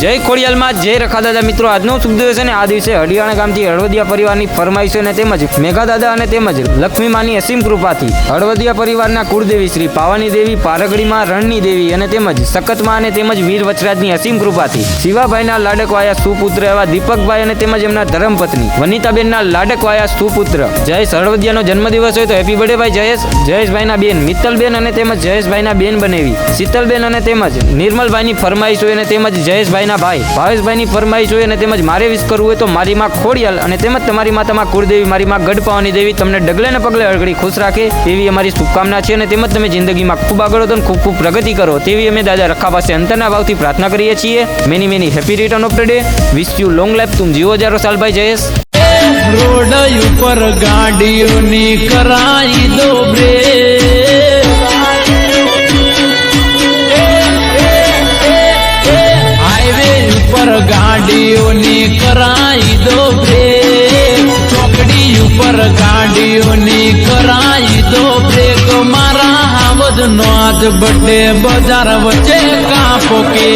જય ખોડિયાલમાં, જય રખા મિત્રો. આજનો શુભ દિવસ અને આ દિવસે હડિયાણા ગામથી હળવદિયા પરિવારની ફરમાઈશો અને તેમજ મેઘા દાદા અને તેમજ લક્ષ્મી માની અસીમ કૃપાથી હળવદિયા પરિવારના કુળદેવી શ્રી પાવાની દેવી, પારગડીમાં રણની દેવી અને તેમજ સખતમાં અને તેમજ વીર વચરાજની અસીમ કૃપાથી શિવાભાઈના લાડકવાયા સુપુત્ર એવા દીપકભાઈ અને તેમજ એમના ધર્મપત્ની વનિતાબેનના લાડકવાયા સુપુત્ર. જયેશ હળવદિયાનો જન્મદિવસ હોય તો હેપી બર્થડે ભાઈ જયેશ. જયેશભાઈના બેન મિત્તલબેન અને તેમજ જયેશભાઈના બેન બનેવી. શીતલબેન અને તેમજ નિર્મલભાઈની ફરમાઈશ હોય અને તેમજ જયેશભાઈના ભાઈ, ભાવેશભાઈની ફરમાઈશ હોય અને તેમજ મારે વિશ કરવું હોય તો મારી માં ખોડિયાલ અને તેમજ તમારી માતામાં કુળદેવી, મારી માં ગઢપાવાની દેવી તમને ડગલે ને પગલે અળગડી ખુશ રાખે, તેવી અમારી શુભકામના છે અને તેમજ તમે જિંદગીમાં ખૂબ આગળ વધો ખૂબ ખૂબ પ્રગતિ કરો, તેવી અમે દાદા રખા પાસે અંતરના ભાવથી પ્રાર્થના કરીએ છીએ. Many many happy return of day wish you long life તુમ જીવો હજારો સાલભાઈ જયેશ. રોડ ઉપર ગાડીઓની કરાઈ દો ગાડીઓની કરાઈ દો બ્રેક ચોકડી ઉપર ગાડીઓની કરાઈ દો બ્રેક મારા આવજ નો આજ બટે બજાર વચ્ચે કાપો કે